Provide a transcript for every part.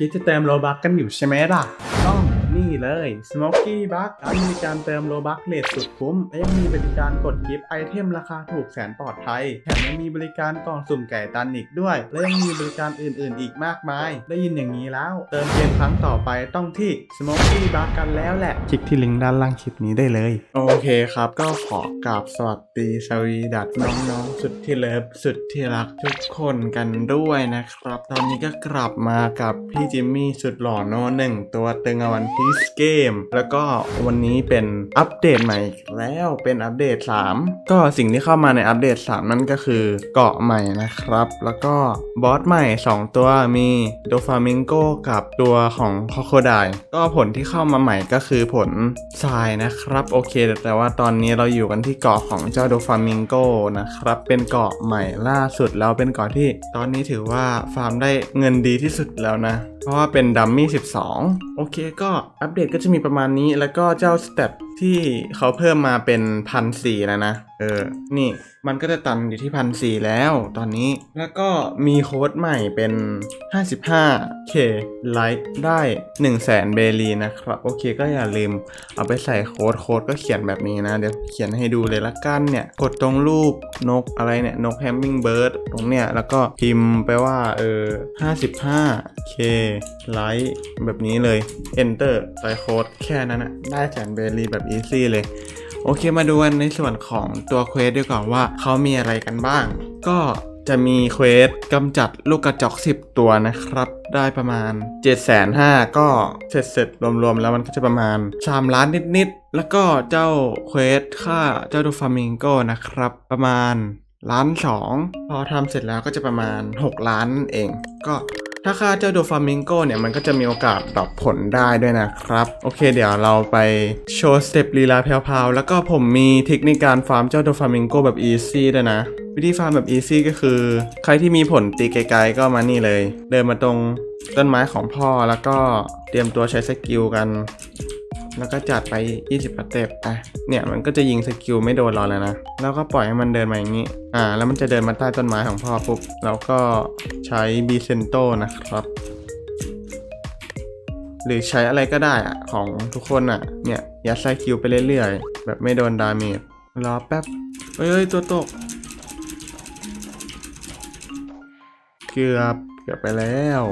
คิดจะเติมโลบักกันอยู่ใช่ไหมล่ะ นี่เลย Smoky Bug ร้านบริการเติมโลบักเลทสุดคุ้มและยังมีบริการกดกิฟต์ไอเทมราคาถูกแสนปลอดภัยแถมยังมีบริการกล่องสุ่มไก่ตันอีกด้วย และยังมีบริการอื่นๆ อีกมากมาย ได้ยินอย่างนี้แล้ว เติมเกมครั้งต่อไปต้องที่ Smoky Bug กันแล้วแหละ คลิกที่ลิงก์ด้านล่างคลิปนี้ได้เลย โอเคครับ ก็ขอกราบสวัสดีสวีดัตน้องๆ สุดที่เลิฟสุดที่รักทุกคนกันด้วยนะครับ ตอนนี้ก็กลับมากับพี่จิมมี่สุดหล่อโนหนึ่งตัวตึงอวันพีซเกมแล้วก็วันนี้เป็นอัปเดตใหม่แล้วเป็นอัปเดต 3 ก็สิ่งที่เข้ามาในอัปเดต 3 นั่นก็คือเกาะใหม่นะครับ แล้วก็บอสใหม่ 2 ตัวมีโดฟามิงโกกับตัวของคอโคไดก็ผลที่เข้ามาใหม่ก็คือผลทรายนะครับ โอเค แต่ว่าตอนนี้เราอยู่กันที่เกาะของเจ้าโดฟามิงโกนะครับ เป็นเกาะใหม่ล่าสุดแล้วเป็นเกาะที่ตอนนี้ถือว่าฟาร์มได้เงินดีที่สุดแล้วนะ ราะว่าเป็นดัมมี่12 โอเคก็อัปเดตก็จะมีประมาณนี้แล้วก็เจ้าสเตต ที่เขาเพิ่มมาเป็นพันสี่แล้วนะ เออ นี่มันก็จะตันอยู่ที่พันสี่แล้วตอนนี้ แล้วก็มีโค้ดใหม่เป็น 55k ไลค์ได้ 1 0 0 0 0แสนเบลีนะครับ โอเคก็อย่าลืมเอาไปใส่โค้ดโค้ดก็เขียนแบบนี้นะ เดี๋ยวเขียนให้ดูเลยละกันเนี่ย กดตรงรูปนกอะไรเนี่ย นกแฮมมิงเบิร์ดตรงเนี้ยแล้วก็พิมพ์ไปว่า เออ 55k ไลค์แบบนี้เลย enter ใส่โค้ดแค่นั้นอะได้แสนเบลีแบบ easy เลย โอเคมาดูกันในส่วนของตัวเควสดีกว่าว่าเขามีอะไรกันบ้าง ก็จะมีเควสกำจัดลูกกระจอก 10 ตัวนะครับ ได้ประมาณ 7 5 0 0 0ก็เสร็จเสร็จๆรวมๆ แล้วมันก็จะประมาณ 3 ล้านนิดๆ แล้วก็เจ้าเควสค่าเจ้าดูฟามิงโกนะครับ ประมาณล้านสองพอทำเสร็จแล้วก็จะประมาณ 6 ล้านนั่นเอง ก็ ถ้าค่าเจ้าโดฟามิงโกเนี่ยมันก็จะมีโอกาสดรอบผลได้ด้วยนะครับ โอเคเดี๋ยวเราไปโชว์สเต็ปลีลาแพรวๆแล้วก็ผมมีเทคนิคการฟาร์มเจ้าโดฟามิงโกแบบอีซี่ด้วยนะ วิธีฟาร์มแบบอีซี่ก็คือ ใครที่มีผลตีไกลๆก็มานี่เลย เดินมาตรงต้นไม้ของพ่อแล้วก็เตรียมตัวใช้สกิลกัน แล้วก็จัดไป 20สเต็ปอะเนี่ยมันก็จะยิงสกิลไม่โดนเราแล้วนะ แล้วก็ปล่อยให้มันเดินมาอย่างนี้ อ่า แล้วมันจะเดินมาใต้ต้นไม้ของพ่อปุ๊บแล้วก็ใช้บีเซนโตนะครับ หรือใช้อะไรก็ได้อะของทุกคนอะเนี่ยยัดไซคิวไปเรื่อยๆ แบบไม่โดนดาเมจรอแป๊บเฮ้ยตัวตก เกือบเกือบไปแล้ว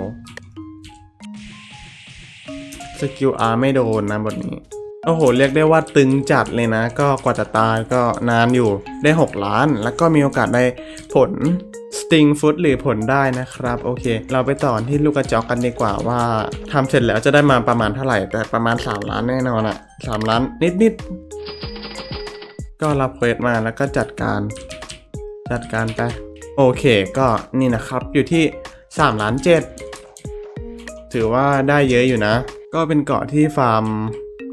สกิลอาร์ไม่โดนนะบทนี้ โอ้โห เรียกได้ว่าตึงจัดเลยนะ ก็กว่าจะตายก็นานอยู่ได้ 6 ล้าน แล้วก็มีโอกาสได้ผลสติงฟุตหรือผลได้นะครับ โอเค เราไปต่อที่ลูกกระจอกกันดีกว่าว่าทำเสร็จแล้วจะได้มาประมาณเท่าไหร่ แต่ประมาณ 3 ล้านแน่นอนอะ3ล้านนิดๆก็รับเควสมาแล้วก็จัดการจัดการไปโอเคก็นี่นะครับอยู่ที่3ล้าน7ถือว่าได้เยอะอยู่นะ ก็เป็นเกาะที่ฟาร์ม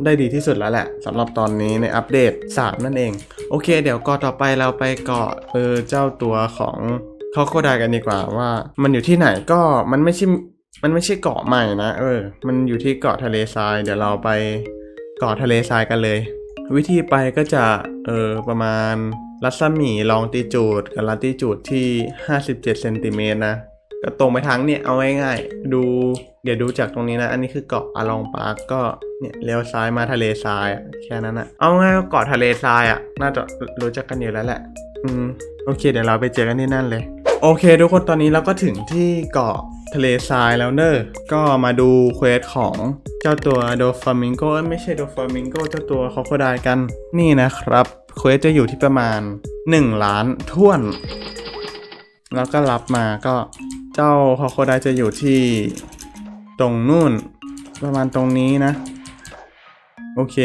ได้ดีที่สุดแล้วแหละสำหรับตอนนี้ในอัปเดต 3 นั่นเอง โอเค เดี๋ยวเกาะต่อไปเราไปเกาะเออเจ้าตัวของคอโคไดกันดีกว่าว่า มันอยู่ที่ไหนก็มันไม่ใช่มันไม่ใช่เกาะใหม่นะเออ มันอยู่ที่เกาะทะเลทราย เดี๋ยวเราไปเกาะทะเลทรายกันเลย วิธีไปก็จะเออประมาณรัศมีลองติจูดกับลัติจูดที่ 57เซนติเมตรนะ ก็ตรงไปทางเนี่ยเอาง่ายๆดูเดี๋ยวดูจากตรงนี้นะ อันนี้คือเกาะอาลองปาร์กก็เนี่ยเลี้ยวซ้ายมาทะเลทรายอะแค่นั้นอะเอาง่ายว่าเกาะทะเลทรายอะน่าจะรู้จักกันอยู่แล้วแหละ อืมโอเค เดี๋ยวเราไปเจอกันที่นั่นเลย โอเค ทุกคนตอนนี้เราก็ถึงที่เกาะทะเลทรายแล้วเนอะก็มาดูเควสของเจ้าตัวโดฟามิงโกไม่ใช่โดฟามิงโกเจ้าตัวคอโคไดกันนี่นะครับเควสจะอยู่ที่ประมาณ 1 ล้านท่วน แล้วก็รับมาก็ เจ้าคอโคไดจะอยู่ที่ตรงนู่น ประมาณตรงนี้นะ โอเค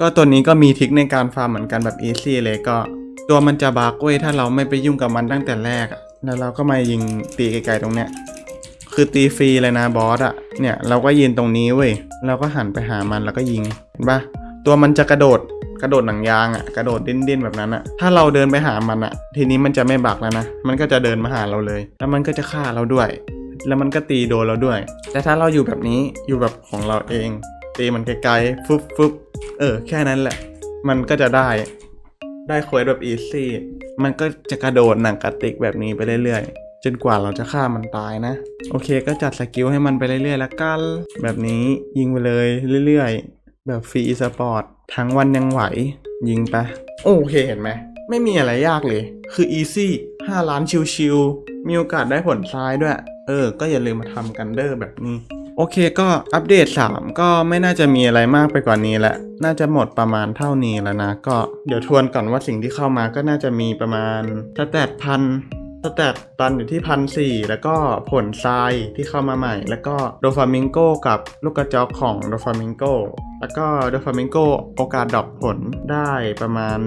ก็ตัวนี้ก็มีทิคในการฟาร์มเหมือนกันแบบอีซี่เลยก็ ตัวมันจะบักเว้ยถ้าเราไม่ไปยุ่งกับมันตั้งแต่แรกอะแล้วเราก็มายิงตีไกลๆตรงเนี้ยคือตีฟรีเลยนะบอสอะเนี่ยเราก็ยืนตรงนี้เว้ยเราก็หันไปหามันแล้วก็ยิงเห็นปะตัวมันจะกระโดด กระโดดหนังยางอะกระโดดดิ้นๆแบบนั้นอะถ้าเราเดินไปหามันอะทีนี้มันจะไม่บักแล้วนะ มันก็จะเดินมาหาเราเลย แล้วมันก็จะฆ่าเราด้วย แล้วมันก็ตีโดนเราด้วย แต่ถ้าเราอยู่แบบนี้อยู่แบบของเราเอง ตีมันไกลๆฟึบฟึบเออแค่นั้นแหละ มันก็จะได้ได้เควสแบบอีซี่มันก็จะกระโดดหนังกระติกแบบนี้ไปเรื่อยๆ จนกว่าเราจะฆ่ามันตายนะ โอเคก็จัดสกิลให้มันไปเรื่อยๆ แล้วกัน แบบนี้ยิงไปเลยเรื่อยๆ แบบฟรีสปอร์ต ทั้งวันยังไหว ยิงไปโอเคเห็นไหม ไม่มีอะไรยากเลย คือ easy 5ล้านชิวๆ มีโอกาสได้ผลซ้ายด้วย เออ ก็อย่าลืมมาทำกันเด้อแบบนี้ โอเคก็อัปเดต 3 ก็ไม่น่าจะมีอะไรมากไปกว่านี้แหละ น่าจะหมดประมาณเท่านี้แล้วนะ ก็เดี๋ยวทวนก่อนว่าสิ่งที่เข้ามาก็น่าจะมีประมาณสแตทพัน สแตตตันอยู่ที่พันสี่แล้วก็ผลทรายที่เข้ามาใหม่ แล้วก็โดฟามิงโกกับลูกกระจอกของโดฟามิงโกแล้วก็โดฟามิงโกโอกาสดรอปผลได้ประมาณ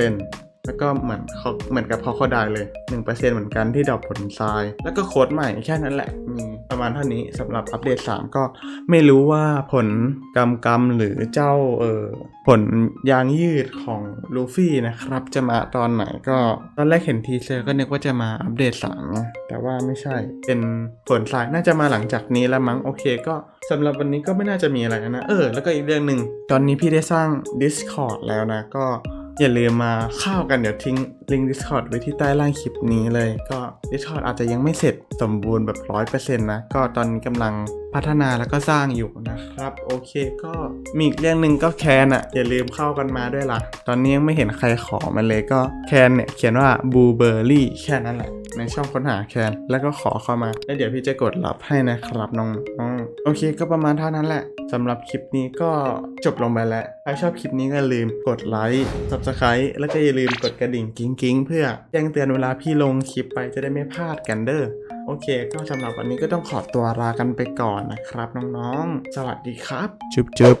1% แล้วก็เหมือนเขาเหมือนกับเขาเขาได้เลย 1%เหมือนกันที่ดรอปผลทราย แล้วก็โค้ดใหม่แค่นั้นแหละ มีประมาณเท่านี้สำหรับอัปเดต 3 ก็ไม่รู้ว่าผลกรรมกรรมหรือเจ้าเออผลยางยืดของลูฟี่นะครับ จะมาตอนไหนก็ตอนแรกเห็นทีเซอร์ก็นึกว่าจะมาอัปเดต3ไงแต่ว่าไม่ใช่เป็นผลทรายน่าจะมาหลังจากนี้แล้วมั้งโอเคก็สำหรับวันนี้ก็ไม่น่าจะมีอะไรนะ เออ แล้วก็อีกเรื่องหนึ่ง ตอนนี้พี่ได้สร้าง Discord แล้วนะ ก็ อย่าลืมมาเข้ากันเดี๋ยวทิ้งลิงก์ Discord ไว้ที่ใต้ล่างคลิปนี้เลย ก็ Discord อาจจะยังไม่เสร็จสมบูรณ์แบบ 100%นะ ก็ตอนนี้กำลัง พัฒนาแล้วก็สร้างอยู่นะครับ โอเคก็มีอีกเรื่องหนึ่งก็แคนอะอย่าลืมเข้ากันมาด้วยล่ะ ตอนนี้ยังไม่เห็นใครขอมันเลยก็แคนเนี่ยเขียนว่าบูเบอร์รี่แค่นั้นแหละในช่องค้นหาแคนแล้วก็ขอเข้ามา แล้วเดี๋ยวพี่จะกดรับให้นะครับน้องโอเคก็ประมาณเท่านั้นแหละสำหรับคลิปนี้ก็จบลงไปแล้วใครชอบคลิปนี้ก็อย่าลืมกดไลค์ subscribe แล้วก็อย่าลืมกดกระดิ่งกิ้งๆ เพื่อแจ้งเตือนเวลาพี่ลงคลิปไปจะได้ไม่พลาดกันเด้อ โอเค ก็สำหรับวันนี้ก็ต้องขอตัวลากันไปก่อนนะครับ น้องๆ สวัสดีครับ จุ๊บจุ๊บ